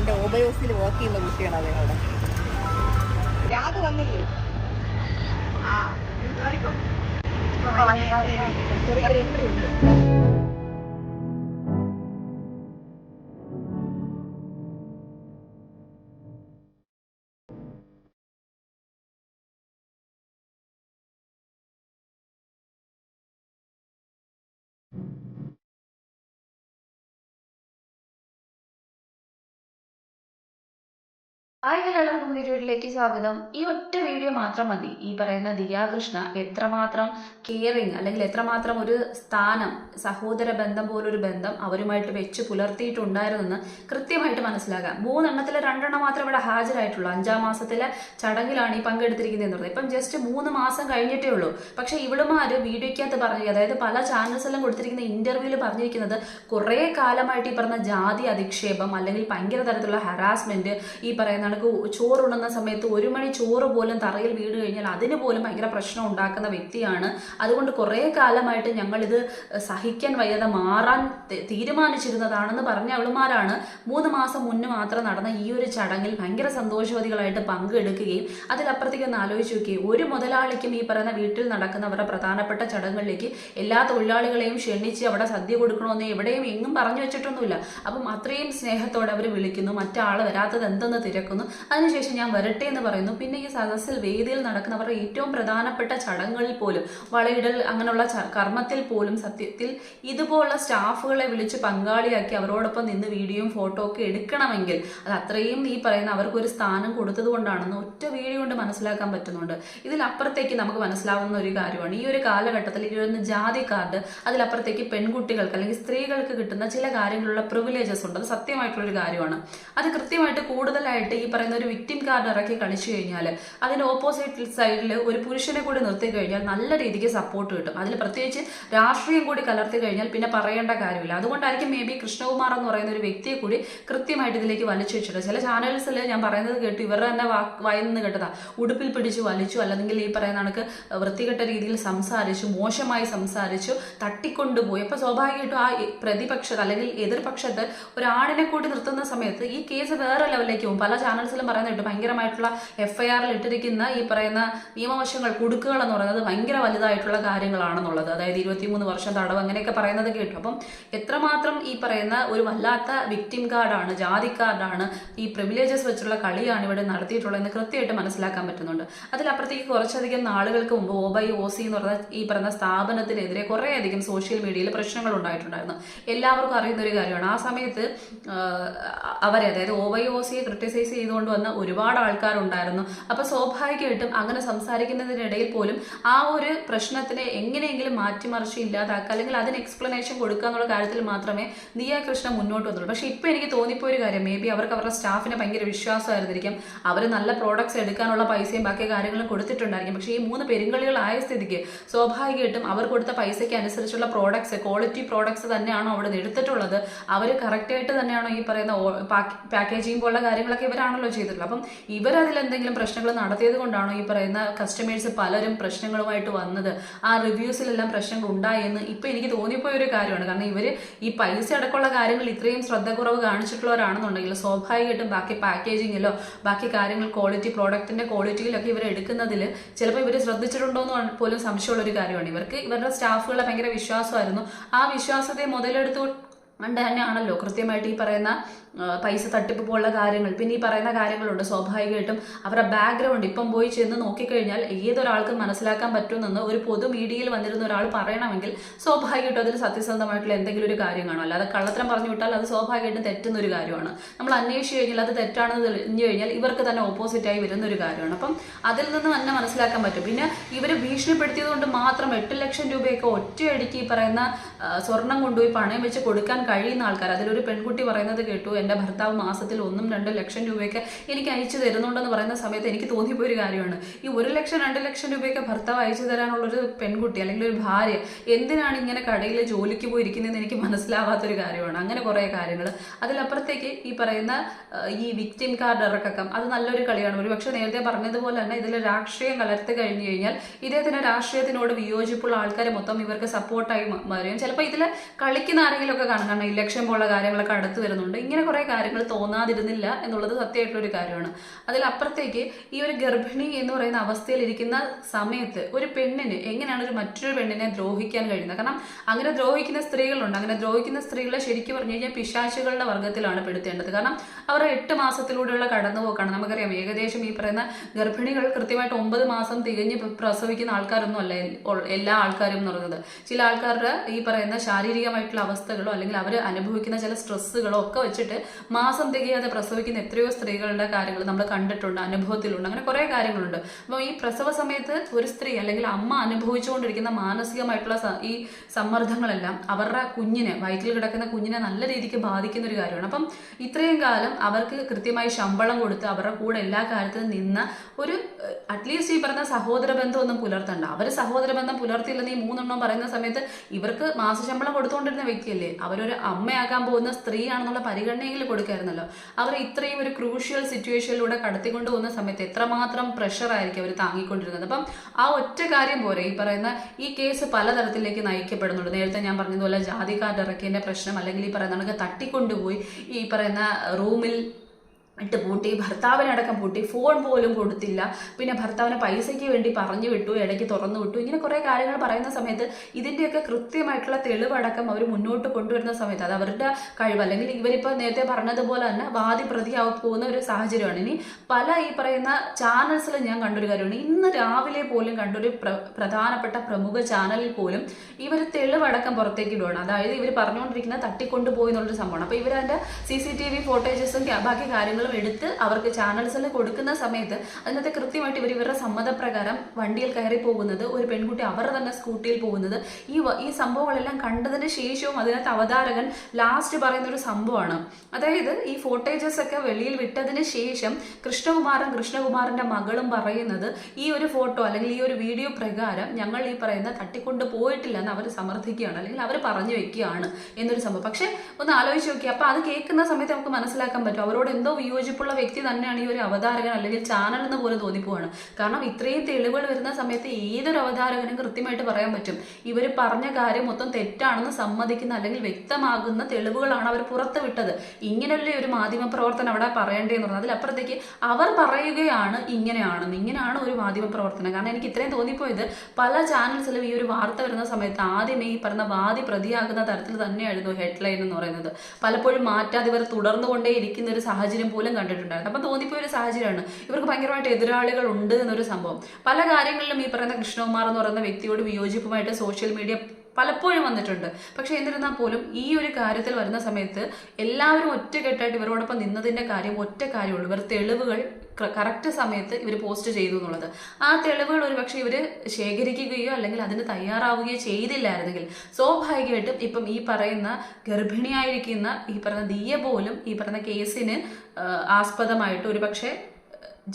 എന്റെ ഓബയോസിൽ വർക്ക് ചെയ്യുന്ന കുട്ടിയാണ് അദ്ദേഹം വന്നില്ലേ ചെറിയൊരു. ഹായ് ഹലോ പുതിയ വീഡിയോയിലേക്ക് സ്വാഗതം. ഈ ഒറ്റ വീഡിയോ മാത്രം മതി. ഈ പറയുന്ന ദിയാകൃഷ്ണ എത്രമാത്രം കെയറിങ് അല്ലെങ്കിൽ എത്രമാത്രം ഒരു സ്ഥാനം സഹോദര ബന്ധം പോലൊരു ബന്ധം അവരുമായിട്ട് വെച്ച് പുലർത്തിയിട്ടുണ്ടായിരുന്നെന്ന് കൃത്യമായിട്ട് മനസ്സിലാക്കാം. മൂന്നെണ്ണത്തിൽ രണ്ടെണ്ണം മാത്രം ഇവിടെ ഹാജരായിട്ടുള്ളൂ. അഞ്ചാം മാസത്തിലെ ചടങ്ങിലാണ് ഈ പങ്കെടുത്തിരിക്കുന്നതെന്ന് പറഞ്ഞത് ഇപ്പം ജസ്റ്റ് മൂന്ന് മാസം കഴിഞ്ഞിട്ടേ ഉള്ളൂ. പക്ഷെ ഇവിടുമാര് വീഡിയോയ്ക്കകത്ത് പറഞ്ഞു അതായത് പല ചാനൽസിലും കൊടുത്തിരിക്കുന്ന ഇന്റർവ്യൂവിൽ പറഞ്ഞിരിക്കുന്നത് കുറേ കാലമായിട്ട് ഈ പറഞ്ഞ ജാതി അധിക്ഷേപം അല്ലെങ്കിൽ ഭയങ്കര തരത്തിലുള്ള ഹറാസ്മെന്റ് ഈ പറയുന്ന കണക്ക് ചോറുണ്ണുന്ന സമയത്ത് ഒരു മണി ചോറ് പോലും തറയിൽ വീട് കഴിഞ്ഞാൽ അതിന് പോലും ഭയങ്കര പ്രശ്നം ഉണ്ടാക്കുന്ന വ്യക്തിയാണ്. അതുകൊണ്ട് കുറേ കാലമായിട്ട് ഞങ്ങളിത് സഹിക്കാൻ വയ്യാതെ മാറാൻ തീരുമാനിച്ചിരുന്നതാണെന്ന് പറഞ്ഞ അവളുമാരാണ്. മൂന്ന് മാസം മുന്നേ മാത്രം നടന്ന ഈ ഒരു ചടങ്ങിൽ ഭയങ്കര സന്തോഷവതികളായിട്ട് പങ്കെടുക്കുകയും അതിലപ്പുറത്തേക്ക് ഒന്ന് ആലോചിച്ച് നോക്കുകയും ഒരു മുതലാളിക്കും ഈ പറയുന്ന വീട്ടിൽ നടക്കുന്നവരുടെ പ്രധാനപ്പെട്ട ചടങ്ങുകളിലേക്ക് എല്ലാ തൊഴിലാളികളെയും ക്ഷണിച്ച് അവിടെ സദ്യ കൊടുക്കണമെന്ന് എവിടെയും എങ്ങും പറഞ്ഞു വെച്ചിട്ടൊന്നുമില്ല. അപ്പം അത്രയും സ്നേഹത്തോടെ അവർ വിളിക്കുന്നു മറ്റാൾ വരാത്തത് എന്തെന്ന് തിരക്കുന്നു. അതിനുശേഷം ഞാൻ വരട്ടെ എന്ന് പറയുന്നു. പിന്നെ ഈ സദസ്സിൽ വേദിയിൽ നടക്കുന്ന അവരുടെ ഏറ്റവും പ്രധാനപ്പെട്ട ചടങ്ങുകളിൽ പോലും വളയിടൽ അങ്ങനെയുള്ള കർമ്മത്തിൽ പോലും സത്യത്തിൽ ഇതുപോലുള്ള സ്റ്റാഫുകളെ വിളിച്ച് പങ്കാളിയാക്കി അവരോടൊപ്പം നിന്ന് വീഡിയോയും ഫോട്ടോ ഒക്കെ എടുക്കണമെങ്കിൽ അത് അത്രയും ഈ പറയുന്ന അവർക്കൊരു സ്ഥാനം കൊടുത്തത് കൊണ്ടാണെന്ന് ഒറ്റ വീഡിയോ കൊണ്ട് മനസ്സിലാക്കാൻ പറ്റുന്നുണ്ട്. ഇതിലപ്പുറത്തേക്ക് നമുക്ക് മനസ്സിലാവുന്ന ഒരു കാര്യമാണ്. ഈ ഒരു കാലഘട്ടത്തിൽ ഈ ഒരു ജാതി കാർഡ് അതിലപ്പുറത്തേക്ക് പെൺകുട്ടികൾക്ക് അല്ലെങ്കിൽ സ്ത്രീകൾക്ക് കിട്ടുന്ന ചില കാര്യങ്ങളുള്ള പ്രിവിലേജസ് ഉണ്ട്. അത് സത്യമായിട്ടുള്ളൊരു കാര്യമാണ്. അത് കൃത്യമായിട്ട് കൂടുതലായിട്ട് ഈ പറയുന്ന ഒരു വിക്ടിം കാർഡ് ഇറക്കി കളിച്ചു കഴിഞ്ഞാൽ അതിന് ഓപ്പോസിറ്റ് സൈഡിൽ ഒരു പുരുഷനെ കൂടി നിർത്തി കഴിഞ്ഞാൽ നല്ല രീതിക്ക് സപ്പോർട്ട് കിട്ടും. അതിൽ പ്രത്യേകിച്ച് രാഷ്ട്രീയം കൂടി കലർത്തി കഴിഞ്ഞാൽ പിന്നെ പറയേണ്ട കാര്യമില്ല. അതുകൊണ്ടായിരിക്കും മേ ബി കൃഷ്ണകുമാർ എന്ന് പറയുന്ന ഒരു വ്യക്തിയെ കൂടി കൃത്യമായിട്ട് ഇതിലേക്ക് വലിച്ചു വെച്ചിട്ടുണ്ട് ചില ചാനൽസിൽ ഞാൻ പറയുന്നത് കേട്ടു ഇവരുടെ തന്നെ വായിൽ നിന്ന് കേട്ടതാ. ഉടുപ്പിൽ പിടിച്ച് വലിച്ചു അല്ലെങ്കിൽ ഈ പറയുന്ന കണക്ക് വൃത്തികെട്ട രീതിയിൽ സംസാരിച്ചു മോശമായി സംസാരിച്ചു തട്ടിക്കൊണ്ടുപോയി. അപ്പോൾ സ്വാഭാവികമായിട്ടും ആ പ്രതിപക്ഷത്ത് അല്ലെങ്കിൽ എതിർപക്ഷത്ത് ഒരാണിനെ കൂടി നിർത്തുന്ന സമയത്ത് ഈ കേസ് വേറെ ലെവലിലേക്ക് പോകും. പല ചാനൽസിലും പറയുന്നത് ഭയങ്കരമായിട്ടുള്ള ആറിൽ ഇട്ടിരിക്കുന്ന ഈ പറയുന്ന നിയമവശങ്ങൾ കുടുക്കുകൾ എന്ന് പറയുന്നത് ഭയങ്കര വലുതായിട്ടുള്ള കാര്യങ്ങളാണെന്നുള്ളത്. അതായത് ഇരുപത്തിമൂന്ന് വർഷം തടവ് അങ്ങനെയൊക്കെ പറയുന്നത് കേട്ടു. അപ്പം എത്രമാത്രം ഈ പറയുന്ന ഒരു വല്ലാത്ത വിക്ടിം കാർഡാണ് ജാതി കാർഡാണ് ഈ പ്രിവിലേജസ് വെച്ചുള്ള കളിയാണ് ഇവിടെ നടത്തിയിട്ടുള്ളതെന്ന് കൃത്യമായിട്ട് മനസ്സിലാക്കാൻ പറ്റുന്നുണ്ട്. അതിലപ്പുറത്തേക്ക് കുറച്ചധികം നാളുകൾക്ക് മുമ്പ് ഓബൈ ഒ സി എന്ന് പറയുന്ന ഈ പറയുന്ന സ്ഥാപനത്തിനെതിരെ കുറേയധികം സോഷ്യൽ മീഡിയയിൽ പ്രശ്നങ്ങൾ ഉണ്ടായിട്ടുണ്ടായിരുന്നു. എല്ലാവർക്കും അറിയുന്ന ഒരു കാര്യമാണ്. ആ സമയത്ത് അവരെ അതായത് ഓബൈ ഒ സിയെ ക്രിട്ടിസൈസ് ചെയ്തുകൊണ്ട് വന്ന ഒരുപാട് ആൾക്കാരുണ്ടായിരുന്നു. അപ്പൊ സ്വാഭാവികമായിട്ടും അങ്ങനെ സംസാരിക്കുന്നതിനിടയിൽ പോലും ആ ഒരു പ്രശ്നത്തിനെ എങ്ങനെയെങ്കിലും മാറ്റിമറിച്ച് ഇല്ലാതാക്കുക അല്ലെങ്കിൽ അതിന് എക്സ്പ്ലനേഷൻ കൊടുക്കുക എന്നുള്ള കാര്യത്തിൽ മാത്രമേ ദിയ കൃഷ്ണ മുന്നോട്ട് വന്നുള്ളൂ. പക്ഷെ ഇപ്പൊ എനിക്ക് തോന്നിപ്പോയ ഒരു കാര്യം മേ ബി അവർക്ക് അവരുടെ സ്റ്റാഫിനെ ഭയങ്കര വിശ്വാസമായിരുന്നിരിക്കും. അവർ നല്ല പ്രോഡക്ട്സ് എടുക്കാനുള്ള പൈസയും ബാക്കി കാര്യങ്ങളും കൊടുത്തിട്ടുണ്ടായിരിക്കും. പക്ഷേ ഈ മൂന്ന് പെരുങ്കളികളായ സ്ഥിതിക്ക് സ്വാഭാവികമായിട്ടും അവർ കൊടുത്ത പൈസയ്ക്ക് അനുസരിച്ചുള്ള പ്രോഡക്ട്സ് ക്വാളിറ്റി പ്രോഡക്ട്സ് തന്നെയാണോ അവിടെ നിന്ന് എടുത്തിട്ടുള്ളത് അവർ കറക്റ്റായിട്ട് തന്നെയാണോ ഈ പറയുന്ന പാക്കേജിങ് പോലുള്ള കാര്യങ്ങളൊക്കെ ഇവരാണല്ലോ ചെയ്തിട്ടുള്ളത്. അപ്പം ഇവരതിൽ എന്തെങ്കിലും പ്രശ്നങ്ങൾ നടത്തിയത് കൊണ്ടാണോ ഈ പറയുന്ന കസ്റ്റമേഴ്സ് പലരും പ്രശ്നങ്ങളുമായിട്ട് വന്നത്? ആ റിവ്യൂസിലെല്ലാം പ്രശ്നങ്ങൾ ഉണ്ടായെന്ന് ഇപ്പൊ എനിക്ക് തോന്നിപ്പോയ ഒരു കാര്യമാണ്. കാരണം ഇവർ ഈ പൈസ അടക്കമുള്ള കാര്യങ്ങൾ ഇത്രയും ശ്രദ്ധക്കുറവ് കാണിച്ചിട്ടുള്ളവരാണെന്നുണ്ടെങ്കിൽ സ്വാഭാവികമായിട്ടും ബാക്കി പാക്കേജിങ്ങിലോ ബാക്കി കാര്യങ്ങൾ ക്വാളിറ്റി പ്രോഡക്റ്റിന്റെ ക്വാളിറ്റിയിലൊക്കെ ഇവർ എടുക്കുന്നതിൽ ചിലപ്പോൾ ഇവർ ശ്രദ്ധിച്ചിട്ടുണ്ടോ എന്ന് പോലും സംശയമുള്ള ഒരു കാര്യമാണ്. ഇവർക്ക് ഇവരുടെ സ്റ്റാഫുകളെ ഭയങ്കര വിശ്വാസമായിരുന്നു. ആ വിശ്വാസത്തെ മുതലെടുത്തു കൊണ്ട് തന്നെയാണല്ലോ കൃത്യമായിട്ട് ഈ പറയുന്ന പൈസ തട്ടിപ്പ് പോലുള്ള കാര്യങ്ങൾ. പിന്നെ ഈ പറയുന്ന കാര്യങ്ങളുണ്ട് സ്വാഭാവികമായിട്ടും. അവരുടെ ബാക്ക്ഗ്രൗണ്ട് ഇപ്പം പോയി ചെന്ന് നോക്കിക്കഴിഞ്ഞാൽ ഏതൊരാൾക്കും മനസ്സിലാക്കാൻ പറ്റുമെന്ന് ഒരു പൊതു മീഡിയയിൽ വന്നിരുന്ന ഒരാൾ പറയണമെങ്കിൽ സ്വാഭാവികമായിട്ടും അതിൽ സത്യസന്ധമായിട്ടുള്ള എന്തെങ്കിലും ഒരു കാര്യം കാണും. അല്ലാതെ കള്ളത്തരം പറഞ്ഞു വിട്ടാൽ അത് സ്വാഭാവികമായിട്ടും തെറ്റുന്ന ഒരു കാര്യമാണ്. നമ്മൾ അന്വേഷിച്ച് കഴിഞ്ഞാൽ അത് തെറ്റാണെന്ന് തെളിഞ്ഞു കഴിഞ്ഞാൽ ഇവർക്ക് തന്നെ ഓപ്പോസിറ്റായി വരുന്ന ഒരു കാര്യമാണ്. അപ്പം അതിൽ നിന്ന് തന്നെ മനസ്സിലാക്കാൻ പറ്റും. പിന്നെ ഇവർ ഭീഷണിപ്പെടുത്തിയത് കൊണ്ട് മാത്രം എട്ട് ലക്ഷം രൂപയൊക്കെ ഒറ്റയടിക്ക് ഈ പറയുന്ന സ്വർണം കൊണ്ടുപോയി പണയം വെച്ച് കൊടുക്കാൻ കഴിയുന്ന ആൾക്കാർ അതിലൊരു പെൺകുട്ടി പറയുന്നത് കേട്ടു എന്റെ ഭർത്താവ് മാസത്തിൽ ഒന്നും രണ്ടും ലക്ഷം രൂപയൊക്കെ എനിക്ക് അയച്ചു തരുന്നുണ്ടെന്ന് പറയുന്ന സമയത്ത് എനിക്ക് തോന്നിപ്പോയ ഒരു കാര്യമാണ്. ഈ ഒരു ലക്ഷം രണ്ട് ലക്ഷം രൂപയൊക്കെ ഭർത്താവ് അയച്ചു തരാനുള്ളൊരു പെൺകുട്ടി അല്ലെങ്കിൽ ഒരു ഭാര്യ എന്തിനാണ് ഇങ്ങനെ കടയിൽ ജോലിക്ക് പോയിരിക്കുന്നതെന്ന് എനിക്ക് മനസ്സിലാവാത്തൊരു കാര്യമാണ്. അങ്ങനെ കുറേ കാര്യങ്ങൾ. അതിലപ്പുറത്തേക്ക് ഈ പറയുന്ന ഈ വിക്ടിം കാർഡ് ഇറക്കം അത് നല്ലൊരു കളിയാണ്. ഒരു പക്ഷേ നേരത്തെ പറഞ്ഞതുപോലെ തന്നെ ഇതിൽ രാഷ്ട്രീയം കലർത്തി കഴിഞ്ഞു കഴിഞ്ഞാൽ ഇദ്ദേഹത്തിന് രാഷ്ട്രീയത്തിനോട് വിയോജിപ്പുള്ള ആൾക്കാർ മൊത്തം ഇവർക്ക് സപ്പോർട്ടായി മാറിയും ചിലപ്പോൾ ഇതിൽ കളിക്കുന്ന ആരെങ്കിലും ഒക്കെ കാണും കാരണം ഇലക്ഷൻ പോലുള്ള കാര്യങ്ങളൊക്കെ അടുത്ത് വരുന്നുണ്ട്. ഇങ്ങനെ കുറേ കാര്യങ്ങൾ തോന്നാതിരുന്നില്ല എന്നുള്ളത് സത്യമായിട്ടുള്ളൊരു കാര്യമാണ്. അതിലപ്പുറത്തേക്ക് ഈ ഒരു ഗർഭിണി എന്ന് പറയുന്ന അവസ്ഥയിലിരിക്കുന്ന സമയത്ത് ഒരു പെണ്ണിന് എങ്ങനെയാണ് ഒരു മറ്റൊരു പെണ്ണിനെ ദ്രോഹിക്കാൻ കഴിയുന്നത്? കാരണം അങ്ങനെ ദ്രോഹിക്കുന്ന സ്ത്രീകളുണ്ട്. അങ്ങനെ ദ്രോഹിക്കുന്ന സ്ത്രീകളെ ശരിക്കും പറഞ്ഞു കഴിഞ്ഞാൽ പിശാചുകളുടെ വർഗത്തിലാണ് പെടുത്തേണ്ടത്. കാരണം അവർ എട്ട് മാസത്തിലൂടെയുള്ള കടന്നുപോക്കാണ്. നമുക്കറിയാം ഏകദേശം ഈ പറയുന്ന ഗർഭിണികൾ കൃത്യമായിട്ട് ഒമ്പത് മാസം തികഞ്ഞ് പ്രസവിക്കുന്ന ആൾക്കാരൊന്നും അല്ല എല്ലാ ആൾക്കാരും എന്ന് പറയുന്നത്. ചില ആൾക്കാരുടെ ഈ പറയുന്ന ശാരീരികമായിട്ടുള്ള അവസ്ഥകളോ അല്ലെങ്കിൽ അവർ അനുഭവിക്കുന്ന ചില സ്ട്രെസ്സുകളോ ഒക്കെ വെച്ചിട്ട് മാസം തികയാതെ പ്രസവിക്കുന്ന എത്രയോ സ്ത്രീകളുടെ കാര്യങ്ങൾ നമ്മൾ കണ്ടിട്ടുണ്ട് അനുഭവത്തിലുണ്ട് അങ്ങനെ കുറേ കാര്യങ്ങളുണ്ട്. അപ്പോൾ ഈ പ്രസവ സമയത്ത് ഒരു സ്ത്രീ അല്ലെങ്കിൽ അമ്മ അനുഭവിച്ചുകൊണ്ടിരിക്കുന്ന മാനസികമായിട്ടുള്ള ഈ സമ്മർദ്ദങ്ങളെല്ലാം അവരുടെ കുഞ്ഞിനെ വയറ്റിൽ കിടക്കുന്ന കുഞ്ഞിനെ നല്ല രീതിക്ക് ബാധിക്കുന്ന ഒരു കാര്യമാണ്. അപ്പം ഇത്രയും കാലം അവർക്ക് കൃത്യമായി ശമ്പളം കൊടുത്ത് അവരുടെ കൂടെ എല്ലാ കാര്യത്തിലും നിന്ന ഒരു അറ്റ്ലീസ്റ്റ് ഈ പറഞ്ഞ സഹോദര ബന്ധം ബന്ധമൊന്നും പുലർത്തണ്ട. അവർ സഹോദര ബന്ധം പുലർത്തിയില്ലെന്ന് ഈ മൂന്നെണ്ണം പറയുന്ന സമയത്ത് ഇവർക്ക് മാസശമ്പളം കൊടുത്തുകൊണ്ടിരുന്ന വ്യക്തിയല്ലേ? അവരൊരു അമ്മയാകാൻ പോകുന്ന സ്ത്രീയാണെന്നുള്ള പരിഗണനയിൽ കൊടുക്കായിരുന്നല്ലോ. അവർ ഇത്രയും ഒരു ക്രൂഷ്യൽ സിറ്റുവേഷനിലൂടെ കടത്തിക്കൊണ്ട് പോകുന്ന സമയത്ത് എത്രമാത്രം പ്രഷർ ആയിരിക്കും അവർ താങ്ങിക്കൊണ്ടിരുന്നത്. അപ്പം ആ ഒറ്റ കാര്യം പോരെ ഈ പറയുന്ന ഈ കേസ് പലതരത്തിലേക്ക് നയിക്കപ്പെടുന്നുണ്ട്. നേരത്തെ ഞാൻ പറഞ്ഞതുപോലെ ജാതി കാർഡ് ഇറക്കിയതിന്റെ പ്രശ്നം അല്ലെങ്കിൽ ഈ പറയുന്ന കണക്ക് തട്ടിക്കൊണ്ടുപോയി ഈ പറയുന്ന റൂമിൽ ഇട്ട് പൂട്ടി ഭർത്താവിനടക്കം പൂട്ടി ഫോൺ പോലും കൊടുത്തില്ല. പിന്നെ ഭർത്താവിനെ പൈസയ്ക്ക് വേണ്ടി പറഞ്ഞു വിട്ടു ഇടയ്ക്ക് തുറന്നു വിട്ടു. ഇങ്ങനെ കുറേ കാര്യങ്ങൾ പറയുന്ന സമയത്ത് ഇതിന്റെയൊക്കെ കൃത്യമായിട്ടുള്ള തെളിവടക്കം അവർ മുന്നോട്ട് കൊണ്ടുവരുന്ന സമയത്ത് അത് അവരുടെ കഴിവ്. അല്ലെങ്കിൽ ഇവരിപ്പോൾ നേരത്തെ പറഞ്ഞതുപോലെ തന്നെ വാദി പ്രതിയാവും പോകുന്ന ഒരു സാഹചര്യമാണ്. ഇനി പല ഈ പറയുന്ന ചാനൽസിലും ഞാൻ കണ്ടൊരു കാര്യമാണ്. ഇന്ന് രാവിലെ പോലും കണ്ടൊരു പ്ര പ്രധാനപ്പെട്ട പ്രമുഖ ചാനലിൽ പോലും ഇവർ തെളിവടക്കം പുറത്തേക്ക് ഇടുകയാണ് അതായത് ഇവർ പറഞ്ഞുകൊണ്ടിരിക്കുന്ന തട്ടിക്കൊണ്ടുപോയി എന്നുള്ളൊരു സംഭവമാണ്. അപ്പോൾ ഇവരതിന്റെ സി സി ടി വി ഫോട്ടേജസും ബാക്കി കാര്യങ്ങളും എടുത്ത് അവർക്ക് ചാനൽസിൽ കൊടുക്കുന്ന സമയത്ത് അതിനകത്ത് കൃത്യമായിട്ട് ഇവർ ഇവരുടെ സമ്മതപ്രകാരം വണ്ടിയിൽ കയറി പോകുന്നത് ഒരു പെൺകുട്ടി അവരുടെ തന്നെ സ്കൂട്ടിയിൽ പോകുന്നത് ഈ ഈ സംഭവങ്ങളെല്ലാം കണ്ടതിന് ശേഷവും അതിനകത്ത് അവതാരകൻ ലാസ്റ്റ് പറയുന്ന ഒരു സംഭവമാണ്. അതായത് ഈ ഫോട്ടേജസ് ഒക്കെ വെളിയിൽ വിട്ടതിന് ശേഷം കൃഷ്ണകുമാരൻ കൃഷ്ണകുമാറിന്റെ മകളും പറയുന്നത് ഈ ഒരു ഫോട്ടോ അല്ലെങ്കിൽ ഈ ഒരു വീഡിയോ പ്രകാരം ഞങ്ങൾ ഈ പറയുന്ന തട്ടിക്കൊണ്ട് പോയിട്ടില്ല എന്ന് അവർ സമർത്ഥിക്കുകയാണ് അല്ലെങ്കിൽ അവർ പറഞ്ഞു വെക്കുകയാണ് എന്നൊരു സംഭവം. പക്ഷെ ഒന്ന് ആലോചിച്ച് നോക്കി അപ്പൊ അത് കേൾക്കുന്ന സമയത്ത് നമുക്ക് മനസ്സിലാക്കാൻ പറ്റും അവരോട് എന്തോ വിയോജിപ്പുള്ള വ്യക്തി തന്നെയാണ് ഈ ഒരു അവതാരകൻ അല്ലെങ്കിൽ ചാനൽ എന്ന് പോലും തോന്നിപ്പോവാണ്. കാരണം ഇത്രയും തെളിവുകൾ വരുന്ന സമയത്ത് ഏതൊരു അവതാരകനും കൃത്യമായിട്ട് പറയാൻ പറ്റും. ഇവർ പറഞ്ഞ കാര്യം മൊത്തം തെറ്റാണെന്ന് സമ്മതിക്കുന്ന അല്ലെങ്കിൽ വ്യക്തമാകുന്ന തെളിവുകളാണ് അവർ പുറത്തുവിട്ടത് വിട്ടത്. ഇങ്ങനെയുള്ള ഒരു മാധ്യമ പ്രവർത്തനം അവിടെ പറയേണ്ടതെന്ന് പറഞ്ഞാൽ അതിലപ്പുറത്തേക്ക് അവർ പറയുകയാണ് ഇങ്ങനെയാണെന്ന്. ഇങ്ങനെയാണ് ഒരു മാധ്യമ പ്രവർത്തനം. കാരണം എനിക്ക് ഇത്രയും തോന്നിപ്പോയത് പല ചാനൽസിലും ഈ ഒരു വാർത്ത വരുന്ന സമയത്ത് ആദ്യമേ ഈ പറഞ്ഞ വാദി പ്രതിയാകുന്ന തരത്തിൽ തന്നെയായിരുന്നു ഹെഡ്ലൈൻ എന്ന് പറയുന്നത്. പലപ്പോഴും മാറ്റാതെ ഇവർ തുടർന്നുകൊണ്ടേ ഇരിക്കുന്ന ഒരു സാഹചര്യം പോലും കണ്ടിട്ടുണ്ടായിരുന്നു. അപ്പം തോന്നിപ്പോയ ഒരു സാഹചര്യമാണ്. ഇവർക്ക് ഭയങ്കരമായിട്ട് എതിരാളികൾ ഉണ്ട് എന്നൊരു സംഭവം. പല കാര്യങ്ങളിലും ഈ പറയുന്ന കൃഷ്ണകുമാർ എന്ന് പറയുന്ന വ്യക്തിയോട് വിയോജിപ്പുമായിട്ട് സോഷ്യൽ മീഡിയ പലപ്പോഴും വന്നിട്ടുണ്ട്. പക്ഷെ എന്നിരുന്നാൽ പോലും ഈ ഒരു കാര്യത്തിൽ വരുന്ന സമയത്ത് എല്ലാവരും ഒറ്റക്കെട്ടായിട്ട് ഇവരോടൊപ്പം നിന്നതിന്റെ കാര്യം ഒറ്റ കാര്യമുള്ളൂ. ഇവർ തെളിവുകൾ കറക്റ്റ് സമയത്ത് ഇവർ പോസ്റ്റ് ചെയ്തു എന്നുള്ളത്. ആ തെളിവുകൾ ഒരു പക്ഷേ ഇവർ ശേഖരിക്കുകയോ അല്ലെങ്കിൽ അതിന് തയ്യാറാവുകയോ ചെയ്തില്ലായിരുന്നെങ്കിൽ സ്വാഭാവികമായിട്ടും ഇപ്പം ഈ പറയുന്ന ഗർഭിണിയായിരിക്കുന്ന ഈ പറയുന്ന ദിയ പോലും ഈ പറയുന്ന കേസിന് ആസ്പദമായിട്ട് ഒരു പക്ഷേ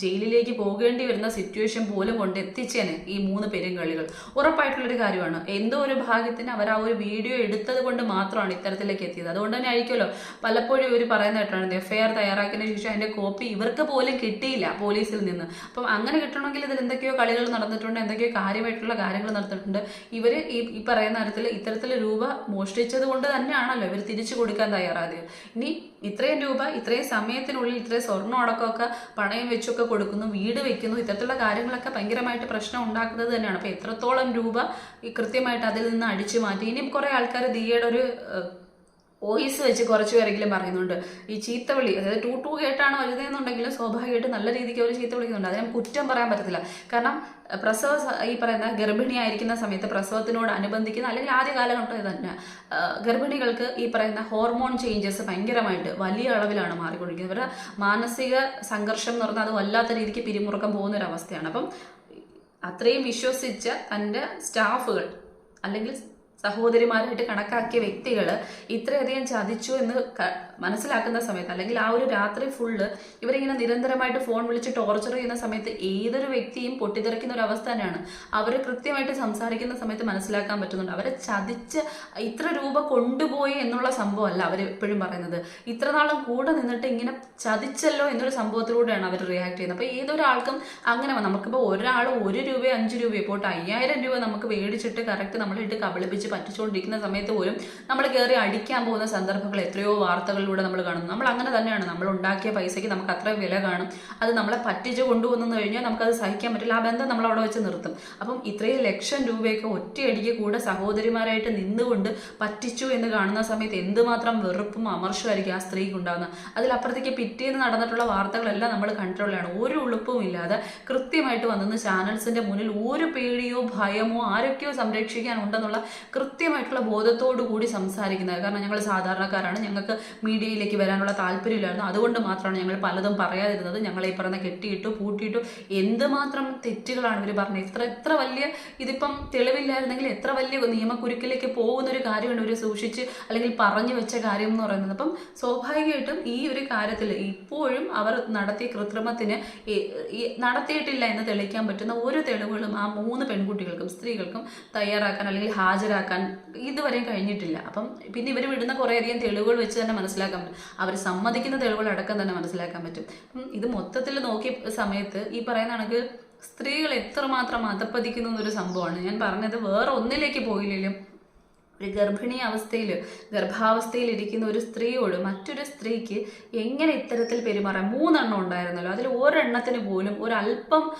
ജയിലിലേക്ക് പോകേണ്ടി വരുന്ന സിറ്റുവേഷൻ പോലും കൊണ്ട് എത്തിച്ചേനെ ഈ മൂന്ന് പെരുങ്കളികൾ. ഉറപ്പായിട്ടുള്ളൊരു കാര്യമാണ്. എന്തോ ഒരു ഭാഗ്യത്തിന് അവർ ആ ഒരു വീഡിയോ എടുത്തത് കൊണ്ട് മാത്രമാണ് ഇത്തരത്തിലേക്ക് എത്തിയത്. അതുകൊണ്ട് തന്നെ ആയിരിക്കുമല്ലോ പലപ്പോഴും ഇവർ പറയുന്ന കേട്ടാണ് എഫ് ഐ ആർ തയ്യാറാക്കിയതിനു ശേഷം അതിന്റെ കോപ്പി ഇവർക്ക് പോലും കിട്ടിയില്ല പോലീസിൽ നിന്ന്. അപ്പം അങ്ങനെ കിട്ടണമെങ്കിൽ ഇതിൽ എന്തൊക്കെയോ കളികൾ നടന്നിട്ടുണ്ട് എന്തൊക്കെയോ കാര്യമായിട്ടുള്ള കാര്യങ്ങൾ നടന്നിട്ടുണ്ട്. ഇവർ ഈ പറയുന്ന തരത്തിൽ ഇത്തരത്തിൽ രൂപ മോഷ്ടിച്ചത് കൊണ്ട് തന്നെയാണല്ലോ ഇവർ തിരിച്ചു കൊടുക്കാൻ തയ്യാറായത്. ഇനി ഇത്രയും രൂപ ഇത്രയും സമയത്തിനുള്ളിൽ ഇത്രയും സ്വർണം അടക്കമൊക്കെ പണയം വെച്ചൊക്കെ കൊടുക്കുന്നു വീട് വെക്കുന്നു ഇത്തരത്തിലുള്ള കാര്യങ്ങളൊക്കെ ഭയങ്കരമായിട്ട് പ്രശ്നം ഉണ്ടാക്കുന്നത് തന്നെയാണ്. അപ്പോൾ എത്രത്തോളം രൂപ ഈ കൃത്യമായിട്ട് അതിൽ നിന്ന് അടിച്ചു മാറ്റി? ഇനിയും കുറേ ആൾക്കാർ ദിയയുടെ ഒരു വോയിസ് വെച്ച് കുറച്ച് പേരെങ്കിലും പറയുന്നുണ്ട്. ഈ ചീത്തവിളി അതായത് ടൂ ടൂ കേട്ടാണ് വരുന്നതെന്നുണ്ടെങ്കിലും സ്വാഭാവികമായിട്ട് നല്ല രീതിക്ക് അവർ ചീത്ത വിളിക്കുന്നുണ്ട്. അതിനെ കുറ്റം പറയാൻ പറ്റത്തില്ല. കാരണം പ്രസവ ഈ പറയുന്ന ഗർഭിണിയായിരിക്കുന്ന സമയത്ത് പ്രസവത്തിനോട് അനുബന്ധിക്കുന്ന അല്ലെങ്കിൽ ആദ്യ കാലഘട്ടം തന്നെ ഗർഭിണികൾക്ക് ഈ പറയുന്ന ഹോർമോൺ ചേഞ്ചസ് ഭയങ്കരമായിട്ട് വലിയ അളവിലാണ് മാറിക്കൊണ്ടിരിക്കുന്നത്. ഇവരുടെ മാനസിക സംഘർഷം എന്ന് പറഞ്ഞാൽ അത് വല്ലാത്ത രീതിക്ക് പിരിമുറുക്കം പോകുന്ന ഒരു അവസ്ഥയാണ് അപ്പം അത്രയും വിശ്വസിച്ച തന്റെ സ്റ്റാഫുകൾ അല്ലെങ്കിൽ സഹോദരിമാരായിട്ട് കണക്കാക്കിയ വ്യക്തികൾ ഇത്രയധികം ചതിച്ചു എന്ന് മനസ്സിലാക്കുന്ന സമയത്ത് അല്ലെങ്കിൽ ആ ഒരു രാത്രി ഫുള്ള് ഇവരിങ്ങനെ നിരന്തരമായിട്ട് ഫോൺ വിളിച്ച് ടോർച്ചർ ചെയ്യുന്ന സമയത്ത് ഏതൊരു വ്യക്തിയും പൊട്ടിത്തെറിക്കുന്ന ഒരു അവസ്ഥ തന്നെയാണ്. അവർ കൃത്യമായിട്ട് സംസാരിക്കുന്ന സമയത്ത് മനസ്സിലാക്കാൻ പറ്റുന്നുണ്ട്. അവരെ ചതിച്ച് ഇത്ര രൂപ കൊണ്ടുപോയി എന്നുള്ള സംഭവമല്ല അവർ എപ്പോഴും പറയുന്നത്. ഇത്ര നാളും കൂടെ നിന്നിട്ട് ഇങ്ങനെ ചതിച്ചല്ലോ എന്നൊരു സംഭവത്തിലൂടെയാണ് അവർ റിയാക്ട് ചെയ്യുന്നത്. അപ്പോൾ ഏതൊരാൾക്കും അങ്ങനെ നമുക്കിപ്പോൾ ഒരാൾ ഒരു രൂപയോ അഞ്ച് രൂപയോ പോട്ട് അയ്യായിരം രൂപ നമുക്ക് മേടിച്ചിട്ട് കറക്റ്റ് നമ്മളിട്ട് കബളിപ്പിച്ച് പറ്റിച്ചുകൊണ്ടിരിക്കുന്ന സമയത്ത് പോലും നമ്മൾ കയറി അടിക്കാൻ പോകുന്ന സന്ദർഭങ്ങൾ എത്രയോ വാർത്തകളിലൂടെ നമ്മൾ കാണുന്നു. നമ്മൾ അങ്ങനെ തന്നെയാണ്. നമ്മൾ ഉണ്ടാക്കിയ പൈസയ്ക്ക് നമുക്ക് അത്ര വില കാണും. അത് നമ്മളെ പറ്റിച്ച് കൊണ്ടുവന്നു കഴിഞ്ഞാൽ നമുക്കത് സഹിക്കാൻ പറ്റില്ല. ആ ബന്ധം നമ്മൾ അവിടെ വെച്ച് നിർത്തും. അപ്പം ഇത്രയും ലക്ഷം രൂപയൊക്കെ ഒറ്റയടിക്ക് കൂടെ സഹോദരിമാരായിട്ട് നിന്നുകൊണ്ട് പറ്റിച്ചു എന്ന് കാണുന്ന സമയത്ത് എന്തുമാത്രം വെറുപ്പും അമർഷമായിരിക്കും ആ സ്ത്രീക്ക് ഉണ്ടാകുന്നത് അതിലപ്പുറത്തേക്ക് പിറ്റേന്ന് നടന്നിട്ടുള്ള വാർത്തകളെല്ലാം നമ്മൾ കണ്ടിട്ടുള്ളതാണ് ഒരു ഉളുപ്പും ഇല്ലാതെ കൃത്യമായിട്ട് വന്നെന്ന് ചാനൽസിന്റെ മുന്നിൽ ഒരു പേടിയോ ഭയമോ ആരൊക്കെയോ സംരക്ഷിക്കാനുണ്ടെന്നുള്ള കൃത്യമായിട്ടുള്ള ബോധത്തോടു കൂടി സംസാരിക്കുന്നത്. കാരണം ഞങ്ങൾ സാധാരണക്കാരാണ്. ഞങ്ങൾക്ക് മീഡിയയിലേക്ക് വരാനുള്ള താല്പര്യമില്ലായിരുന്നു. അതുകൊണ്ട് മാത്രമാണ് ഞങ്ങൾ പലതും പറയാതിരുന്നത്. ഞങ്ങളെ ഈ പറയുന്ന കെട്ടിയിട്ടു പൂട്ടിയിട്ടു എന്തുമാത്രം തെറ്റുകളാണ് ഇവർ പറഞ്ഞത്. ഇത്ര എത്ര വലിയ ഇതിപ്പം തെളിവില്ലായിരുന്നെങ്കിൽ എത്ര വലിയ നിയമക്കുരുക്കിലേക്ക് പോകുന്ന ഒരു കാര്യമാണ് ഇവർ സൂക്ഷിച്ച് അല്ലെങ്കിൽ പറഞ്ഞു വെച്ച കാര്യം എന്ന് പറയുന്നത്. അപ്പം സ്വാഭാവികമായിട്ടും ഈ ഒരു കാര്യത്തിൽ ഇപ്പോഴും അവർ നടത്തിയ കൃത്രിമത്തിന് നടത്തിയിട്ടില്ല എന്ന് തെളിയിക്കാൻ പറ്റുന്ന ഒരു തെളിവുകളും ആ മൂന്ന് പെൺകുട്ടികൾക്കും സ്ത്രീകൾക്കും തയ്യാറാക്കാൻ അല്ലെങ്കിൽ ഹാജരാക്കാൻ ഇതുവരെയും കഴിഞ്ഞിട്ടില്ല. അപ്പം പിന്നെ ഇവർ വിടുന്ന കുറേയധികം തെളിവുകൾ വെച്ച് തന്നെ മനസ്സിലാക്കാൻ പറ്റും. അവർ സമ്മതിക്കുന്ന തെളിവുകൾ അടക്കം തന്നെ മനസ്സിലാക്കാൻ പറ്റും. ഇത് മൊത്തത്തിൽ നോക്കിയ സമയത്ത് ഈ പറയുന്ന കണക്ക് സ്ത്രീകൾ എത്രമാത്രം അധപ്പതിക്കുന്നു എന്നൊരു സംഭവമാണ്. ഞാൻ പറഞ്ഞത് വേറെ ഒന്നിലേക്ക് പോയില്ലെങ്കിലും ഒരു ഗർഭിണി അവസ്ഥയിൽ ഗർഭാവസ്ഥയിൽ ഇരിക്കുന്ന ഒരു സ്ത്രീയോട് മറ്റൊരു സ്ത്രീക്ക് എങ്ങനെ ഇത്തരത്തിൽ പെരുമാറാം? മൂന്നെണ്ണം ഉണ്ടായിരുന്നല്ലോ. അതിൽ ഒരെണ്ണത്തിന് പോലും ഒരല്പം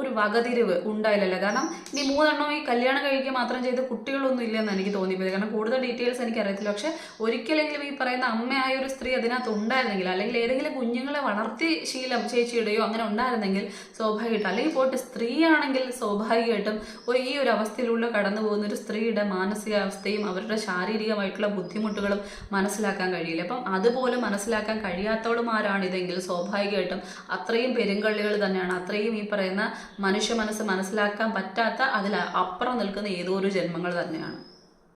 ഒരു വകതിരിവ് ഉണ്ടായില്ലല്ലോ. കാരണം ഇനി മൂന്നെണ്ണം ഈ കല്യാണം കഴിക്കുക മാത്രം ചെയ്ത് കുട്ടികളൊന്നും ഇല്ലെന്ന് എനിക്ക് തോന്നിപ്പോയത്. കാരണം കൂടുതൽ ഡീറ്റെയിൽസ് എനിക്ക് അറിയത്തില്ല പക്ഷെ ഒരിക്കലെങ്കിലും ഈ പറയുന്ന അമ്മയായ ഒരു സ്ത്രീ അതിനകത്ത് ഉണ്ടായിരുന്നെങ്കിൽ അല്ലെങ്കിൽ ഏതെങ്കിലും കുഞ്ഞുങ്ങളെ വളർത്തി ശീലം ചേച്ചിയുടെയോ അങ്ങനെ ഉണ്ടായിരുന്നെങ്കിൽ സ്വാഭാവികമായിട്ടും അല്ലെങ്കിൽ പോയിട്ട് സ്ത്രീയാണെങ്കിൽ സ്വാഭാവികമായിട്ടും ഒരു ഈ ഒരു അവസ്ഥയിലൂടെ കടന്നു പോകുന്ന ഒരു സ്ത്രീയുടെ മാനസികാവസ്ഥയും അവരുടെ ശാരീരികമായിട്ടുള്ള ബുദ്ധിമുട്ടുകളും മനസ്സിലാക്കാൻ കഴിയില്ല. അപ്പം അതുപോലെ മനസ്സിലാക്കാൻ കഴിയാത്തവളുമാരാണ് ഇതെങ്കിൽ സ്വാഭാവികമായിട്ടും അത്രയും പെരുങ്കള്ളികൾ തന്നെയാണ്. അത്രയും ഈ പറയുന്ന മനുഷ്യ മനസ്സ് മനസ്സിലാക്കാൻ പറ്റാത്ത അതിൽ അപ്പുറം നിൽക്കുന്ന ഏതോ ഒരു ജന്മങ്ങൾ തന്നെയാണ്.